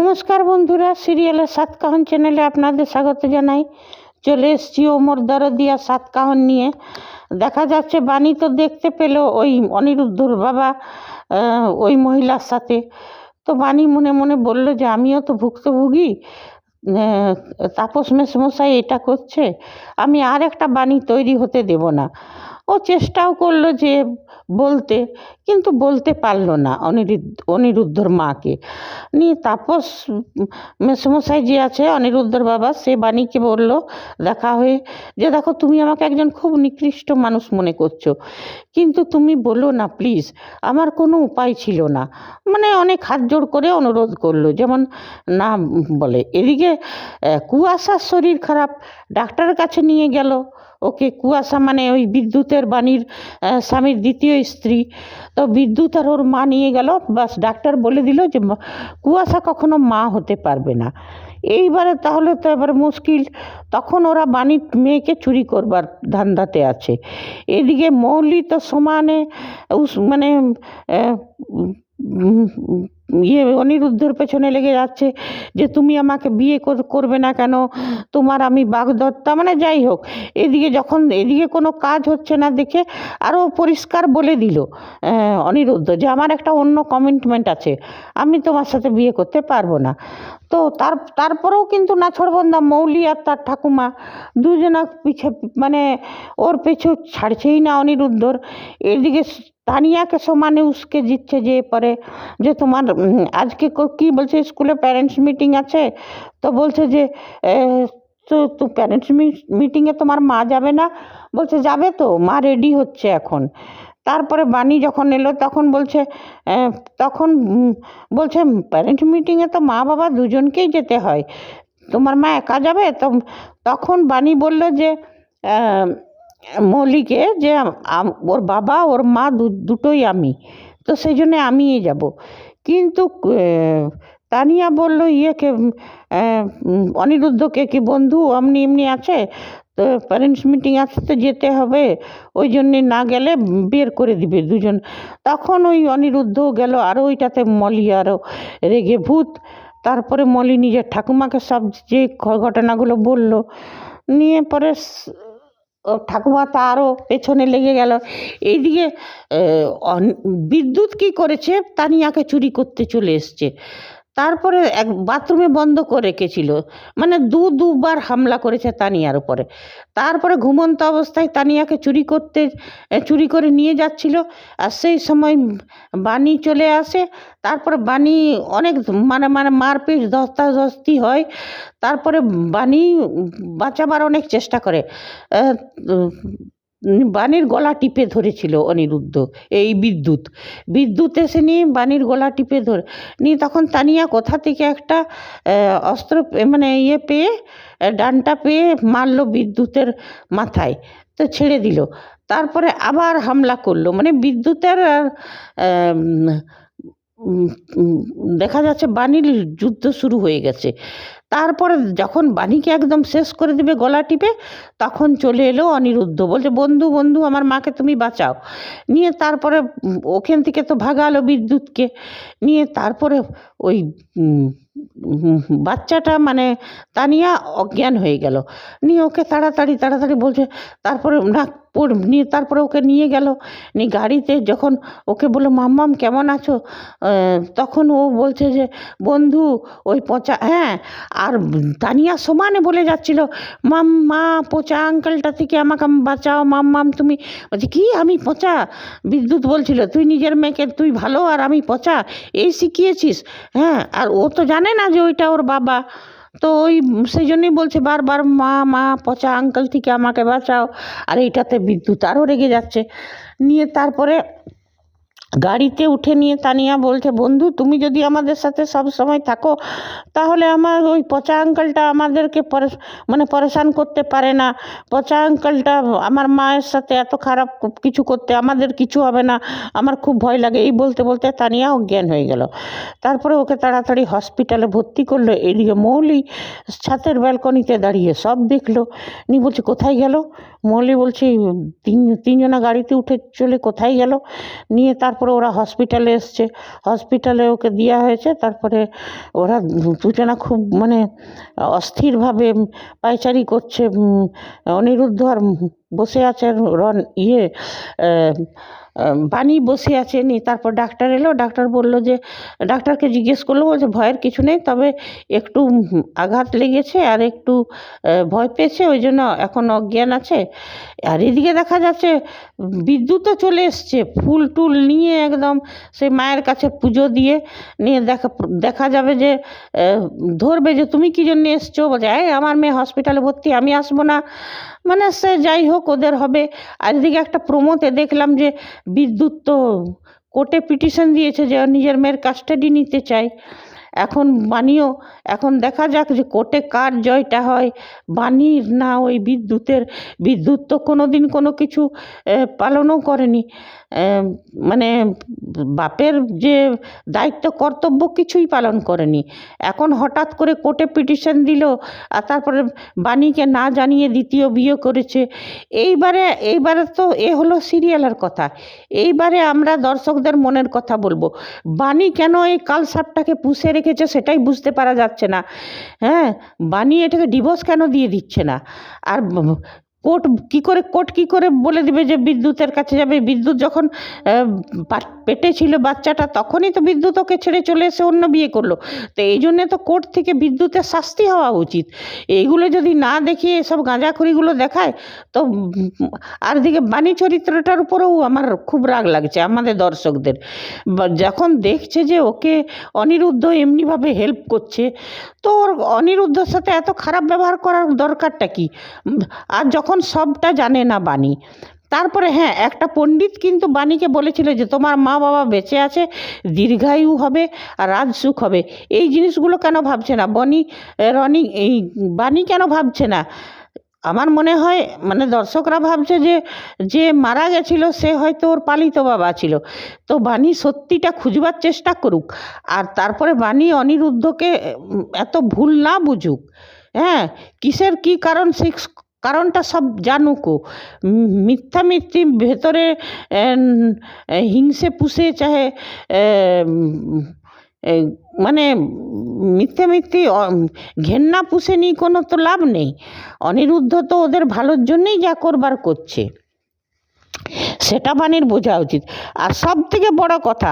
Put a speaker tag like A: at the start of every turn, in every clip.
A: নমস্কার বন্ধুরা, সিরিয়ালের সাতকাহন চ্যানেলে আপনাদের স্বাগত জানাই। চলে এসছি ওমর দরদিয়া সাত কাহন নিয়ে। দেখা যাচ্ছে বাণী তো দেখতে পেল ওই অনিরুদ্ধর বাবা ওই মহিলার সাথে। তো বাণী মনে মনে বলল যে, আমিও তো ভুক্তভোগী তাপস মেসমশাই এটা করছে, আমি আর একটা বাণী তৈরি হতে দেব না। ও চেষ্টাও করল যে বলতে, কিন্তু বলতে পারল না অনিরুদ্ধ, অনিরুদ্ধর মাকে। নিয়ে তাপস মেসমশাই যে আছে, অনিরুদ্ধর বাবা, সে বাণীকে বলল, দেখা হয়ে যে দেখো তুমি আমাকে একজন খুব নিকৃষ্ট মানুষ মনে করছ, কিন্তু তুমি বলো না প্লিজ আমার কোনো উপায় ছিল না। মানে অনেক হাত জোড় করে অনুরোধ করল, যেমন না বলে। এদিকে কুয়াশার শরীর খারাপ, ডাক্তারের কাছে নিয়ে গেল। ওকে কুয়াশা মানে ওই বিদ্যুতের বাণীর স্বামীর দ্বিতীয় স্ত্রী। তো বিদ্যুৎ আর ওর মা নিয়ে গেল। বাস ডাক্তার বলে দিল যে কুয়াশা কখনো মা হতে পারবে না। এইবারে তাহলে তো এবার মুশকিল। তখন ওরা বাণীর মেয়েকে চুরি করবার ধান্দাতে আছে। এদিকে মৌলি তো সমানে মানে ইয়ে অনিরুদ্ধর পেছনে লেগে যাচ্ছে যে তুমি আমাকে বিয়ে কর- করবে না কেন? তোমার আমি বাগদত্তা মানে যাই হোক, এদিকে যখন, এদিকে কোনো কাজ হচ্ছে না দেখে আরও পরিষ্কার বলে দিল অনিরুদ্ধ যে আমার একটা অন্য কমিটমেন্ট আছে, আমি তোমার সাথে বিয়ে করতে পারব না। তো তার, তারপরেও কিন্তু না ছড়বন্দা মৌলি আর তার ঠাকুমা দুজনা পিছে মানে ওর পেছু ছাড়ছেই না অনিরুদ্ধর। এদিকে তানিয়াকে সমানে উসকে দিচ্ছে যে পরে, যে তোমার আজকে কো- বলছে, স্কুলে প্যারেন্টস মিটিং আছে? তো বলছে যে তো তো প্যারেন্টস মিটিংয়ে তোমার মা যাবে না? বলছে, যাবে তো, মা রেডি হচ্ছে এখন। তারপরে বাণী যখন এলো, তখন বলছে তখন বলছে প্যারেন্ট মিটিংয়ে তো মা বাবা দুজনকেই যেতে হয়। তোমার মা একা যাবে? তো তখন বাণী বলল যে মৌলিকে যে ওর বাবা, ওর মা দুটোই আমি। তো সেই জন্যে আমিই যাব। কিন্তু তানিয়া বলল, ইয়েকে অনিরুদ্ধকে কি বন্ধু? এমনি এমনি আছে? তো প্যারেন্টস মিটিং আছে তো যেতে হবে। ওই জন্যে না গেলে বের করে দিবে দুজন। তখন ওই অনিরুদ্ধ গেল আরও ওইটাতে মলি আরও রেগে ভূত। তারপরে মলি নিজের ঠাকুমাকে সব যে ঘটনাগুলো বলল, নিয়ে পরে ও ঠাকুমা তা আরও পেছনে লেগে গেল। এইদিকে বিদ্যুৎ কি করেছে? তানিয়াকে চুরি করতে চলে এসছে। তারপরে এক বাথরুমে বন্ধ করে রেখেছিল। মানে দু, দুবার হামলা করেছে তানিয়ার উপরে। তারপরে ঘুমন্ত অবস্থায় তানিয়াকে চুরি করতে চুরি করে নিয়ে যাচ্ছিল। আর সেই সময় বাণী চলে আসে। তারপরে বাণী অনেক মানে মানে মারপিট, ধস্তাধস্তি হয়। তারপরে বাণী বাঁচাবার অনেক চেষ্টা করে। বাণীর গলা টিপে ধরেছিল অনিরুদ্ধ, এই বিদ্যুৎ। বিদ্যুৎ এসে নিয়ে বাণীর গলা টিপে ধরে, নিয়ে তখন তানিয়া কোথা থেকে একটা অস্ত্র মানে ইয়ে পেয়ে ডানটা পেয়ে মারলো বিদ্যুতের মাথায়, তো ছেড়ে দিল। তারপরে আবার হামলা করল। মানে বিদ্যুতের দেখা যাচ্ছে বাণীর যুদ্ধ শুরু হয়ে গেছে। তারপরে যখন বাণীকে একদম শেষ করে দেবে, গলা টিপে, তখন চলে এলো অনিরুদ্ধ। বলছে, বন্ধু বন্ধু, আমার মাকে তুমি বাঁচাও। নিয়ে তারপরে ওখান থেকে তো ভাগালো বিদ্যুৎকে। নিয়ে তারপরে ওই বাচ্চাটা মানে তানিয়া অজ্ঞান হয়ে গেল। নিয়ে ওকে তাড়াতাড়ি তাড়াতাড়ি বলছে, তারপরে না নিয়ে তারপরে ওকে নিয়ে গেল। নিয়ে গাড়িতে যখন ওকে বলল মাম্মাম কেমন আছো? তখন ও বলছে যে, বন্ধু, ওই পচা হ্যাঁ আর তানিয়া সমানে বলে যাচ্ছিল মাম্মা পচা আঙ্কেলটা থেকে আমাকে বাঁচাও মাম্মাম তুমি বলছি, কি? আমি পচা? বিদ্যুৎ বলছিল, তুই নিজের মেয়েকে, তুই ভালো আর আমি পচা? এই শিখিয়েছিস? হ্যাঁ আর ও তো জানে না যে ওইটা ওর বাবা। তো ওই সেই জন্যই বলছে, বারবার, মা মা, পচা আঙ্কেল থেকে আমাকে বাঁচাও। আর এইটাতে বিদ্যুৎ আরও রেগে যাচ্ছে। নিয়ে তারপরে গাড়িতে উঠে নিয়ে তানিয়া বলছে, বন্ধু, তুমি যদি আমাদের সাথে সব সময় থাকো, তাহলে আমার ওই পচা আঙ্কেলটা আমাদেরকে মানে পরেশান করতে পারে না। পচা আঙ্কেলটা আমার মায়ের সাথে এত খারাপ কিছু করতে আমাদের কিছু হবে না। আমার খুব ভয় লাগে। এই বলতে বলতে তানিয়া অজ্ঞান হয়ে গেল। তারপরে ওকে তাড়াতাড়ি হসপিটালে ভর্তি করল, এদিকে মৌলি ছাতের ব্যালকনিতে দাঁড়িয়ে সব দেখল। নিয়ে বলছে, কোথায় গেল? মৌলি বলছে, তিন, তিনজনা গাড়িতে উঠে চলে কোথায় গেল? নিয়ে তারপরে তারপরে ওরা হসপিটালে এসছে। হসপিটালে ওকে দেওয়া হয়েছে, তারপরে ওরা দুজনা খুব মানে অস্থিরভাবে পায়চারি করছে অনিরুদ্ধ আর বসে আছে রন ইয়ে বাণী বসে আছে নি তারপর ডাক্তার এলো, ডাক্তার বলল যে, ডাক্তারকে জিজ্ঞেস করল, বলছে ভয়ের কিছু নেই, তবে একটু আঘাত লেগেছে আর একটু ভয় পেয়েছে, ওই জন্য এখন অজ্ঞান আছে। আর এদিকে দেখা যাচ্ছে বিদ্যুৎও চলে এসছে, ফুল টুল নিয়ে একদম সেই মায়ের কাছে পুজো দিয়ে, নিয়ে দেখা দেখা যাবে যে ধরবে যে তুমি কী জন্য এসছো? বলছে আমার মেয়ে হসপিটালে ভর্তি, আমি আসব না। মানে সে যাই হোক, ওদের হবে। আর এদিকে একটা প্রমোতে দেখলাম যে বিদ্যুৎ তো কোর্টে পিটিশন দিয়েছে যে নিজের মেয়ের কাস্টাডি নিতে চায়। এখন বানিও এখন দেখা যাক যে কোর্টে কার জয়টা হয়। বাণীর না ওই বিদ্যুতের, বিদ্যুৎ তো কোনো দিন কোনো কিছু পালনও করেনি। মানে বাপের যে দায়িত্ব, কর্তব্য কিছুই পালন করেনি। এখন হঠাৎ করে কোর্টে পিটিশন দিল আর তারপরে বাণীকে না জানিয়ে দ্বিতীয় বিয়ে করেছে। এইবারে এইবারে তো এ হলো সিরিয়ালের কথা। এইবারে আমরা দর্শকদের মনের কথা বলব। বাণী কেন এই কালসাপটাকে পুষে রেখেছে সেটাই বুঝতে পারা যাচ্ছে না। হ্যাঁ বাণী এটাকে ডিভোর্স কেন দিয়ে দিচ্ছে না? আর কোর্ট কী করে কোর্ট কী করে বলে দিবে যে বিদ্যুতের কাছে যাবে? বিদ্যুৎ যখন পেটে ছিল বাচ্চাটা, তখনই তো বিদ্যুৎ ওকে ছেড়ে চলে এসে অন্য বিয়ে করল। তো এই জন্যে তো কোর্ট থেকে বিদ্যুতের শাস্তি হওয়া উচিত। এইগুলো যদি না দেখিয়ে এসব গাঁজাখড়িগুলো দেখায়, তো আর দিকে বাণী চরিত্রটার উপরেও আমার খুব রাগ লাগছে, আমাদের দর্শকদের। যখন দেখছে যে ওকে অনিরুদ্ধ এমনিভাবে হেল্প করছে, তো ওর অনিরুদ্ধর সাথে এত খারাপ ব্যবহার করার দরকারটা কি? আর যখন সবটা জানে না বাণী। তারপরে হ্যাঁ একটা পণ্ডিত কিন্তু বাণীকে বলেছিল যে, তোমার মা বাবা বেঁচে আছে, দীর্ঘায়ু হবে আর রাজসুখ হবে। এই জিনিসগুলো কেন ভাবছে না? বনি রনি এই বাণী কেন ভাবছে না? আমার মনে হয় মানে দর্শকরা ভাবছে যে যে মারা গেছিল সে হয়তো ওর পালিত বাবা ছিল। তো বাণী সত্যিটা খুঁজবার চেষ্টা করুক। আর তারপরে বাণী অনিরুদ্ধকে এত ভুল না বুঝুক। হ্যাঁ কিসের কি কারণ সেই কারণটা সব জানুক। মিথ্যা মিথ্যি ভেতরে হিংসে পুষে চাহে মানে মিথ্যে মিথ্যে ঘেন্না পুষে নিয়ে কোনো তো লাভ নেই। অনিরুদ্ধ তো ওদের ভালোর জন্যেই যা করবার করছে। সেটা বাণীর বোঝা উচিত। আর সব থেকে বড় কথা,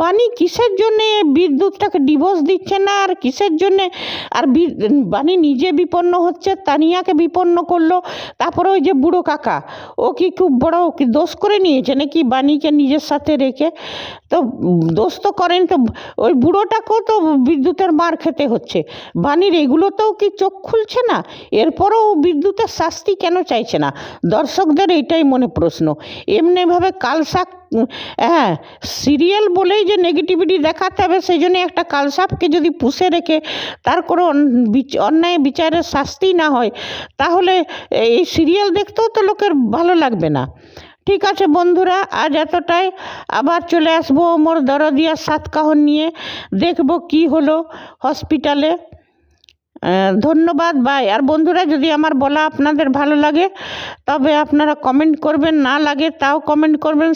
A: বাণী কিসের জন্যে বিদ্যুৎটাকে ডিভোর্স দিচ্ছে না? আর কিসের জন্যে? আর বাণী নিজে বিপন্ন হচ্ছে, তানিয়াকে বিপন্ন করল, তারপরে ওই যে বুড়ো কাকা, ও কি খুব বড় কি দোষ করে নিয়েছে নাকি বাণীকে নিজের সাথে রেখে? তো দোষ তো করেন, তো ওই বুড়োটাকেও তো বিদ্যুতের মার খেতে হচ্ছে। বাণীর এগুলোতেও কি চোখ খুলছে না? এরপরও বিদ্যুতের শাস্তি কেন চাইছে না? দর্শকদের এইটাই মনে প্রশ্ন। এমনিভাবে কালসাপ হ্যাঁ সিরিয়াল বলেই যে নেগেটিভিটি দেখাতে হবে, সেই জন্য একটা কালসাপকে যদি পুষে রেখে তার কোনো অন্যায় বিচারের শাস্তি না হয়, তাহলে এই সিরিয়াল দেখতেও তো লোকের ভালো লাগবে না। ঠিক আছে বন্ধুরা, আজ এতটাই। আবার চলে আসব মোর দরদিয়া সাতকাহন নিয়ে। দেখব কি হলো হসপিটালে ধন্যবাদ বাই আর বন্ধুরা, যদি আমার বলা আপনাদের ভালো লাগে, তবে আপনারা কমেন্ট করবেন, না লাগে তাও কমেন্ট করবেন।